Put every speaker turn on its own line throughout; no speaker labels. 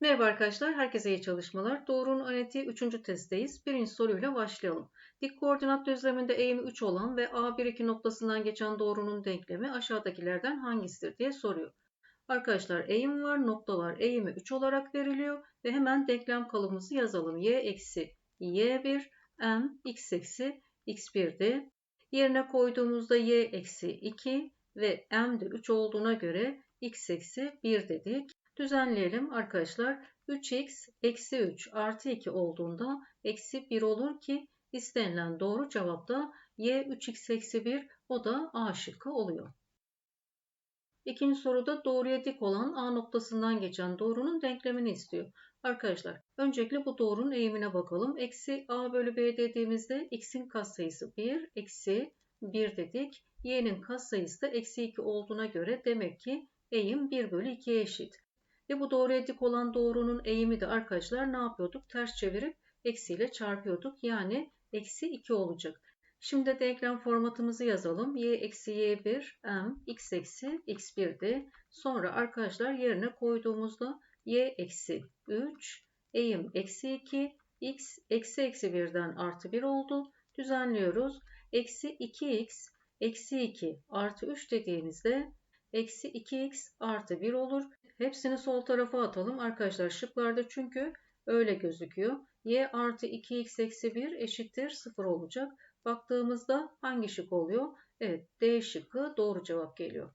Merhaba arkadaşlar, herkese iyi çalışmalar. Doğrunun analitiği 3. testteyiz. Birinci soruyla başlayalım. Dik koordinat düzleminde eğimi 3 olan ve A1-2 noktasından geçen doğrunun denklemi aşağıdakilerden hangisidir diye soruyor. Arkadaşlar eğim var, nokta var. Eğimi 3 olarak veriliyor ve hemen denklem kalıbımızı yazalım. y eksi y1 m x eksi x1'di. Yerine koyduğumuzda y eksi 2 ve m de 3 olduğuna göre x eksi 1 dedik. Düzenleyelim arkadaşlar. 3x eksi 3 artı 2 olduğunda eksi 1 olur ki istenilen doğru cevap da y 3x eksi 1 o da A şıkkı oluyor. İkinci soruda doğruya dik olan A noktasından geçen doğrunun denklemini istiyor. Arkadaşlar öncelikle bu doğrunun eğimine bakalım. Eksi A bölü B dediğimizde x'in katsayısı 1, eksi 1 dedik. Y'nin katsayısı da eksi 2 olduğuna göre demek ki eğim 1 bölü 2'ye eşit. Ve bu doğruya dik olan doğrunun eğimi de arkadaşlar ne yapıyorduk? Ters çevirip eksiyle çarpıyorduk. Yani eksi 2 olacak. Şimdi denklem formatımızı yazalım. y eksi y1 m x eksi x1'di. Sonra arkadaşlar yerine koyduğumuzda y eksi 3 eğim eksi 2 x eksi eksi 1'den artı 1 oldu. Düzenliyoruz. Eksi 2x eksi 2 artı 3 dediğimizde eksi 2x artı 1 olur. Hepsini sol tarafa atalım. Arkadaşlar şıklarda çünkü öyle gözüküyor. y artı 2x eksi 1 eşittir 0 olacak. Baktığımızda hangi şık oluyor? Evet D şıkkı doğru cevap geliyor.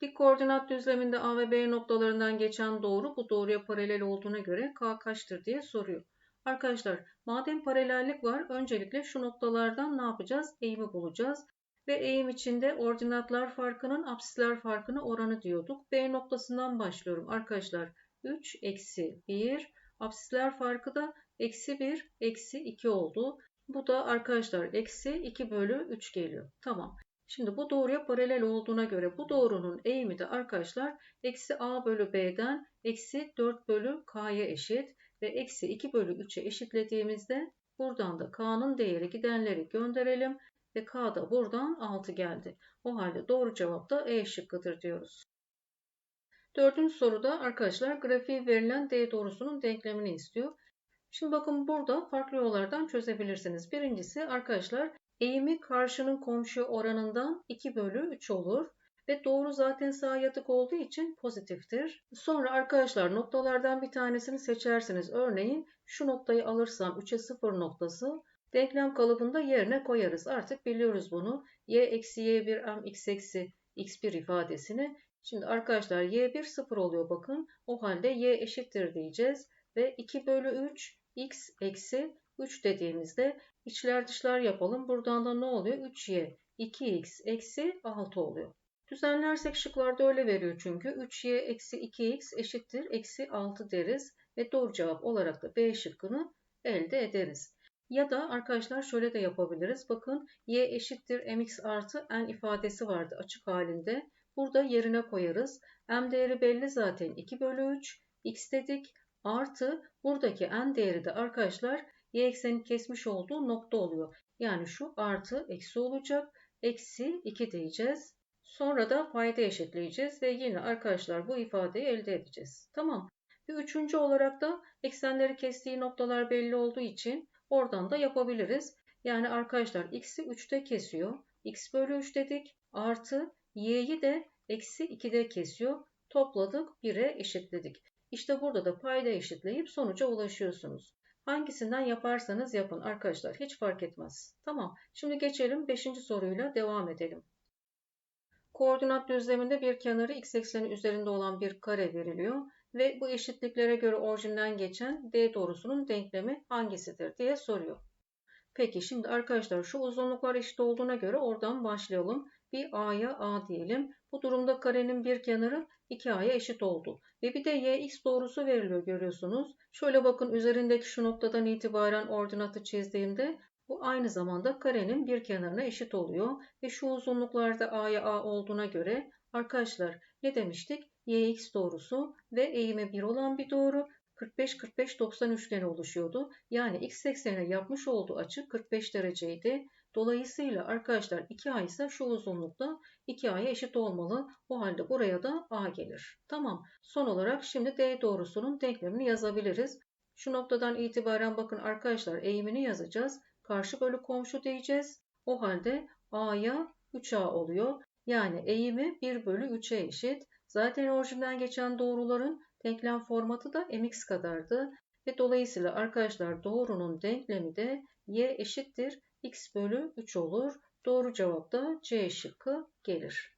Dik koordinat düzleminde A ve B noktalarından geçen doğru bu doğruya paralel olduğuna göre K kaçtır diye soruyor. Arkadaşlar madem paralellik var öncelikle şu noktalardan ne yapacağız? Eğimi bulacağız ve eğim içinde ordinatlar farkının apsisler farkını oranı diyorduk. B noktasından başlıyorum arkadaşlar. 3 eksi 1 apsisler farkı da eksi 1 eksi 2 oldu. Bu da arkadaşlar eksi 2 bölü 3 geliyor. Tamam. Şimdi bu doğruya paralel olduğuna göre bu doğrunun eğimi de arkadaşlar eksi a bölü b'den eksi 4 bölü k'ya eşit ve eksi 2 bölü 3'e eşitlediğimizde buradan da k'nın değeri gidenleri gönderelim ve K da buradan 6 geldi. O halde doğru cevap da E şıkkıdır diyoruz. Dördüncü soruda arkadaşlar grafiği verilen D doğrusunun denklemini istiyor. Şimdi bakın burada farklı yollardan çözebilirsiniz. Birincisi arkadaşlar eğimi karşının komşu oranından 2 bölü 3 olur. Ve doğru zaten sağa yatık olduğu için pozitiftir. Sonra arkadaşlar noktalardan bir tanesini seçersiniz. Örneğin şu noktayı alırsam 3'e 0 noktası Denklem kalıbında yerine koyarız. Artık biliyoruz bunu. y eksi y1 m x eksi x1 ifadesini. Şimdi arkadaşlar y1 0 oluyor bakın. O halde y eşittir diyeceğiz. Ve 2 bölü 3 x eksi 3 dediğimizde içler dışlar yapalım. Buradan da ne oluyor? 3y 2x eksi 6 oluyor. Düzenlersek şıklarda öyle veriyor çünkü. 3y eksi 2x eşittir eksi 6 deriz. Ve doğru cevap olarak da B şıkkını elde ederiz. Ya da arkadaşlar şöyle de yapabiliriz. Bakın y eşittir mx artı n ifadesi vardı açık halinde. Burada yerine koyarız. m değeri belli zaten 2 bölü 3. x dedik. Artı buradaki n değeri de arkadaşlar y eksenin kesmiş olduğu nokta oluyor. Yani şu artı eksi olacak. Eksi 2 diyeceğiz. Sonra da payda eşitleyeceğiz ve yine arkadaşlar bu ifadeyi elde edeceğiz. Tamam. Ve üçüncü olarak da eksenleri kestiği noktalar belli olduğu için Oradan da yapabiliriz. Yani arkadaşlar x'i 3'te kesiyor. x bölü 3 dedik. Artı y'yi de eksi 2'de kesiyor. Topladık 1'e eşitledik. İşte burada da payda eşitleyip sonuca ulaşıyorsunuz. Hangisinden yaparsanız yapın arkadaşlar hiç fark etmez. Tamam şimdi geçelim 5. soruyla devam edelim. Koordinat düzleminde bir kenarı x ekseni üzerinde olan bir kare veriliyor ve bu eşitliklere göre orijinden geçen D doğrusunun denklemi hangisidir diye soruyor. Peki şimdi arkadaşlar şu uzunluklar eşit olduğuna göre oradan başlayalım. Bir A'ya A diyelim. Bu durumda karenin bir kenarı 2A'ya eşit oldu. Ve bir de YX doğrusu veriliyor görüyorsunuz. Şöyle bakın üzerindeki şu noktadan itibaren ordinatı çizdiğimde bu aynı zamanda karenin bir kenarına eşit oluyor. Ve şu uzunluklarda A'ya A olduğuna göre arkadaşlar ne demiştik? YX doğrusu ve eğimi 1 olan bir doğru 45-45-90 üçgeni oluşuyordu. Yani x eksenine yapmış olduğu açı 45 dereceydi. Dolayısıyla arkadaşlar 2A ise şu uzunlukta 2A'ya eşit olmalı. O halde buraya da A gelir. Tamam. Son olarak şimdi D doğrusunun denklemini yazabiliriz. Şu noktadan itibaren bakın arkadaşlar eğimini yazacağız. Karşı bölü komşu diyeceğiz. O halde A'ya 3A oluyor. Yani eğimi 1 bölü 3'e eşit. Zaten orijinden geçen doğruların denklem formatı da mx kadardı. Ve dolayısıyla arkadaşlar doğrunun denklemi de y eşittir x bölü 3 olur. Doğru cevap da C şıkkı gelir.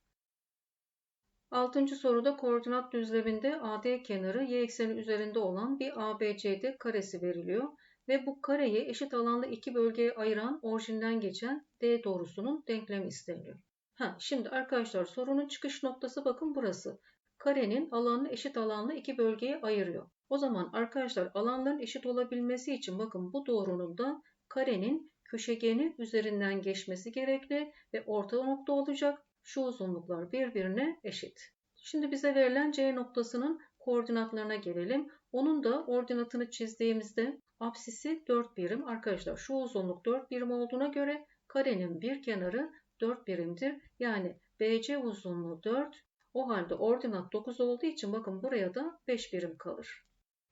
Altıncı soruda koordinat düzleminde AD kenarı y ekseni üzerinde olan bir ABCD karesi veriliyor ve bu kareyi eşit alanlı iki bölgeye ayıran orijinden geçen D doğrusunun denklemi isteniyor. Ha, şimdi arkadaşlar sorunun çıkış noktası bakın burası. Karenin alanını eşit alanlı iki bölgeye ayırıyor. O zaman arkadaşlar alanların eşit olabilmesi için bakın bu doğrunun da karenin köşegeni üzerinden geçmesi gerekli ve orta nokta olacak. Şu uzunluklar birbirine eşit. Şimdi bize verilen C noktasının koordinatlarına gelelim. Onun da ordinatını çizdiğimizde apsisi 4 birim. Arkadaşlar şu uzunluk 4 birim olduğuna göre karenin bir kenarı 4 birimdir. Yani BC uzunluğu 4. O halde ordinat 9 olduğu için bakın buraya da 5 birim kalır.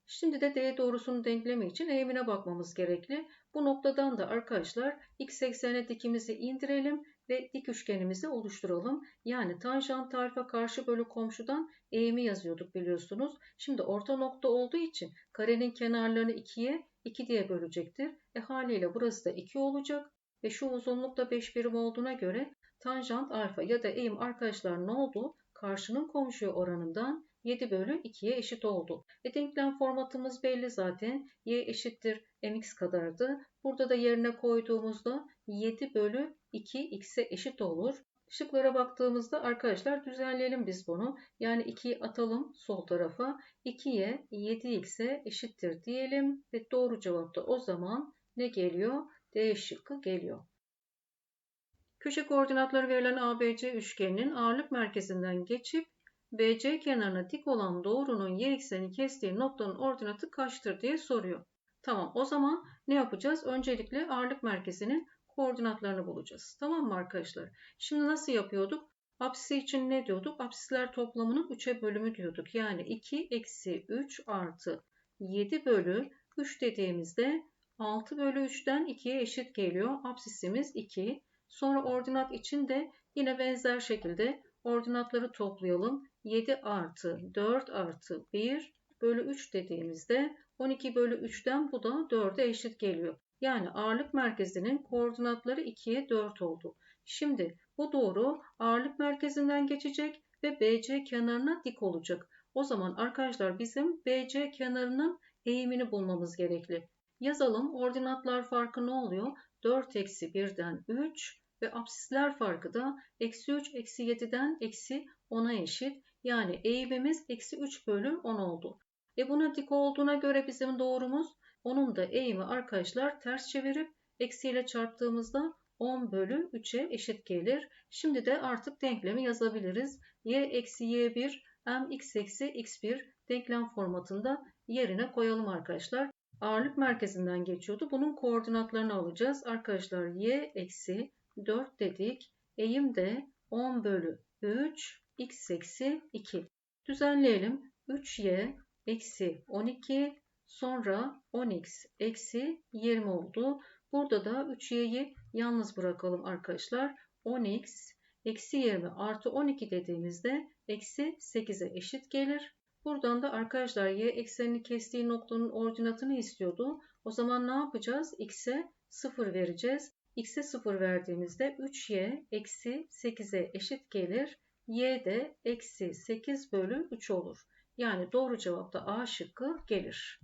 Şimdi de D doğrusunun denklemi için eğimine bakmamız gerekli. Bu noktadan da arkadaşlar x eksene dikimizi indirelim ve dik üçgenimizi oluşturalım. Yani tanjant tarife karşı bölü komşudan eğimi yazıyorduk biliyorsunuz. Şimdi orta nokta olduğu için karenin kenarlarını 2'ye 2 diye bölecektir. E haliyle burası da 2 olacak. Ve şu uzunluk da 5 birim olduğuna göre tanjant alfa ya da eğim arkadaşlar ne oldu? Karşının komşuya oranından 7 bölü 2'ye eşit oldu. E denklem formatımız belli zaten. Y eşittir mx kadardı. Burada da yerine koyduğumuzda 7 bölü 2 x'e eşit olur. Şıklara baktığımızda arkadaşlar düzenleyelim biz bunu. Yani 2'yi atalım sol tarafa. 2'ye 7x'e eşittir diyelim. Ve doğru cevap da o zaman ne geliyor? D şıkkı geliyor. Köşe koordinatları verilen ABC üçgeninin ağırlık merkezinden geçip BC kenarına dik olan doğrunun y ekseni kestiği noktanın ordinatı kaçtır diye soruyor. Tamam o zaman ne yapacağız? Öncelikle ağırlık merkezinin koordinatlarını bulacağız. Tamam mı arkadaşlar? Şimdi nasıl yapıyorduk? Apsisi için ne diyorduk? Apsisler toplamının 3'e bölümü diyorduk. Yani 2 eksi 3 artı 7 bölü 3 dediğimizde 6 bölü 3'ten 2'ye eşit geliyor. Apsisimiz 2. Sonra ordinat için de yine benzer şekilde ordinatları toplayalım. 7 artı 4 artı 1 bölü 3 dediğimizde 12 bölü 3'ten bu da 4'e eşit geliyor. Yani ağırlık merkezinin koordinatları 2'ye 4 oldu. Şimdi bu doğru ağırlık merkezinden geçecek ve BC kenarına dik olacak. O zaman arkadaşlar bizim BC kenarının eğimini bulmamız gerekli. Yazalım ordinatlar farkı ne oluyor? 4 eksi 1'den 3 ve absisler farkı da eksi 3 eksi 7'den eksi 10'a eşit. Yani eğimimiz eksi 3 bölü 10 oldu. E buna dik olduğuna göre bizim doğrumuz onun da eğimi arkadaşlar ters çevirip eksiyle çarptığımızda 10 bölü 3'e eşit gelir. Şimdi de artık denklemi yazabiliriz. y eksi y1 m x eksi x1 denklem formatında yerine koyalım arkadaşlar. Ağırlık merkezinden geçiyordu. Bunun koordinatlarını alacağız. Arkadaşlar y eksi 4 dedik. Eğim de 10 bölü 3 x eksi 2. Düzenleyelim. 3y eksi 12 sonra 10x eksi 20 oldu. Burada da 3y'yi yalnız bırakalım arkadaşlar. 10x eksi 20 artı 12 dediğimizde eksi 8'e eşit gelir. Buradan da arkadaşlar y eksenini kestiği noktanın ordinatını istiyordu. O zaman ne yapacağız? x'e 0 vereceğiz. x'e 0 verdiğimizde 3y eksi 8'e eşit gelir. y de eksi 8 bölü 3 olur. Yani doğru cevap da A şıkkı gelir.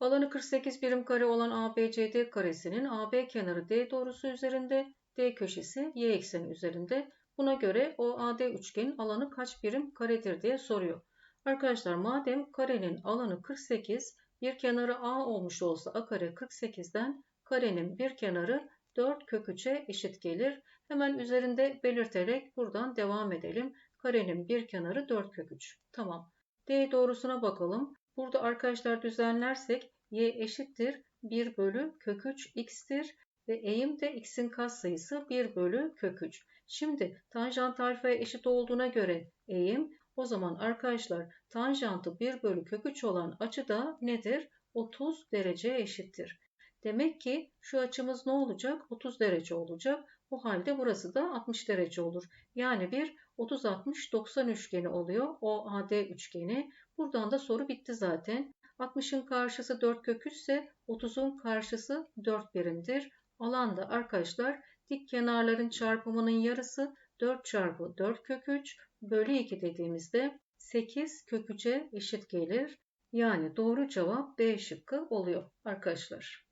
Alanı 48 birim kare olan ABCD karesinin AB kenarı D doğrusu üzerinde, D köşesi Y ekseni üzerinde. Buna göre OAD üçgenin alanı kaç birim karedir diye soruyor. Arkadaşlar madem karenin alanı 48, bir kenarı A olmuş olsa A kare 48'den karenin bir kenarı 4 kök 3'e eşit gelir. Hemen üzerinde belirterek buradan devam edelim. Karenin bir kenarı 4 kök 3. Tamam. D doğrusuna bakalım. Burada arkadaşlar düzenlersek y eşittir 1 bölü kök 3 x'tir. ve eğim de x'in katsayısı 1 bölü kök 3. Şimdi tanjant alfaya eşit olduğuna göre eğim o zaman arkadaşlar tanjantı 1 bölü kök 3 olan açı da nedir? 30 dereceye eşittir. Demek ki şu açımız ne olacak? 30 derece olacak. O halde burası da 60 derece olur. Yani bir 30-60-90 üçgeni oluyor. O AD üçgeni. Buradan da soru bitti zaten. 60'ın karşısı 4 kök 3 ise 30'un karşısı 4 birimdir. Alanda arkadaşlar dik kenarların çarpımının yarısı 4 çarpı 4 kök 3 bölü 2 dediğimizde 8 kök 3'e eşit gelir. Yani doğru cevap B şıkkı oluyor arkadaşlar.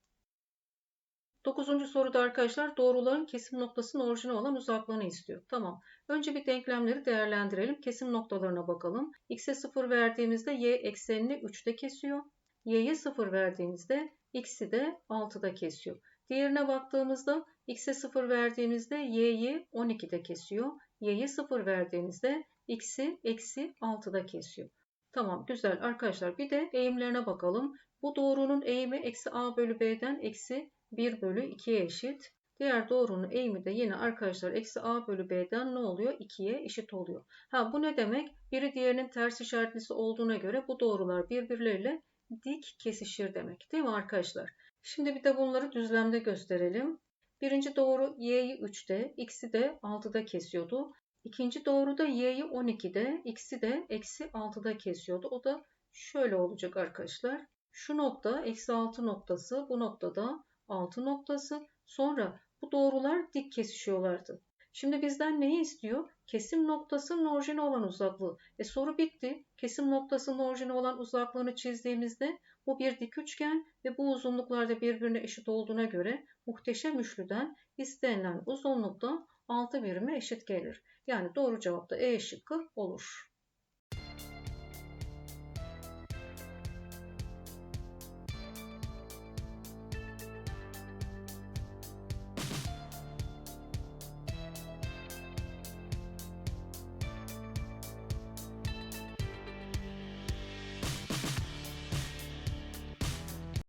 Dokuzuncu soruda arkadaşlar doğruların kesim noktasının orijine olan uzaklığını istiyor. Tamam. Önce bir denklemleri değerlendirelim. Kesim noktalarına bakalım. X'e 0 verdiğimizde y eksenini 3'te kesiyor. Y'ye 0 verdiğimizde x'i de 6'da kesiyor. Diğerine baktığımızda x'e 0 verdiğimizde y'yi 12'de kesiyor. Y'ye 0 verdiğimizde x'i eksi 6'da kesiyor. Tamam güzel arkadaşlar bir de eğimlerine bakalım. Bu doğrunun eğimi eksi a bölü b'den eksi 1 bölü 2'ye eşit. Diğer doğrunun eğimi de yine arkadaşlar eksi a bölü b'den ne oluyor? 2'ye eşit oluyor. Ha bu ne demek? Biri diğerinin ters işaretlisi olduğuna göre bu doğrular birbirleriyle dik kesişir demek. Değil mi arkadaşlar? Şimdi bir de bunları düzlemde gösterelim. Birinci doğru y'yi 3'te, x'i de 6'da kesiyordu. İkinci doğru da y'yi 12'de, x'i de eksi 6'da kesiyordu. O da şöyle olacak arkadaşlar. Şu nokta eksi 6 noktası, bu noktada 6 noktası. Sonra bu doğrular dik kesişiyorlardı. Şimdi bizden neyi istiyor? Kesim noktasının orijine olan uzaklığı. E soru bitti. Kesim noktasının orijine olan uzaklığını çizdiğimizde bu bir dik üçgen ve bu uzunluklar da birbirine eşit olduğuna göre muhteşem üçlüden istenilen uzunlukta 6 birime eşit gelir. Yani doğru cevap da E şıkkı olur.